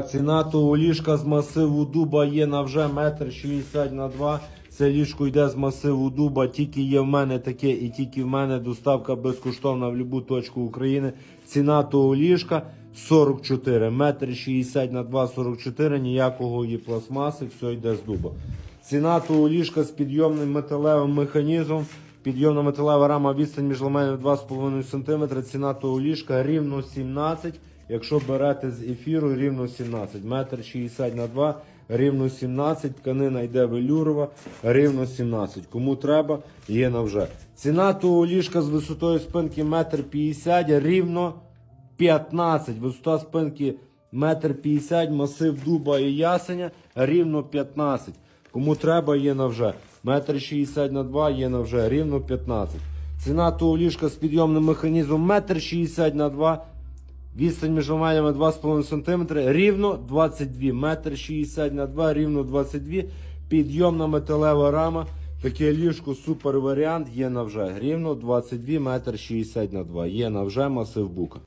Ціна того ліжка з масиву дуба є на вже метр 60 на 2. Це ліжко йде з масиву дуба, тільки є в мене таке і тільки в мене доставка безкоштовна в будь-яку точку України. Ціна того ліжка 44, метр 60 на 2, 44, ніякого є пластмаси, все йде з дуба. Ціна того ліжка з підйомним металевим механізмом. Підйомна металева рама відстань між ламелями 2,5 см. Ціна того ліжка рівно 17 Якщо берете з ефіру, рівно 17. Метр 60 на 2, рівно 17. Тканина йде велюрова, рівно 17. Кому треба, є на вже. Ціна того ліжка з висотою спинки метр 50, рівно 15. Висота спинки метр 50, масив дуба і ясеня, рівно 15. Кому треба, є на вже. Метр 60 на 2, є на вже, рівно 15. Ціна того ліжка з підйомним механізмом метр 60 на 2, Відстань між омелями 2,5 см, рівно 22 метр 60 на 2, рівно 22. Підйомна металева рама. Таке ліжко супер варіант є на вже. Рівно 22 метр 60 на 2. Є на вже масив бука.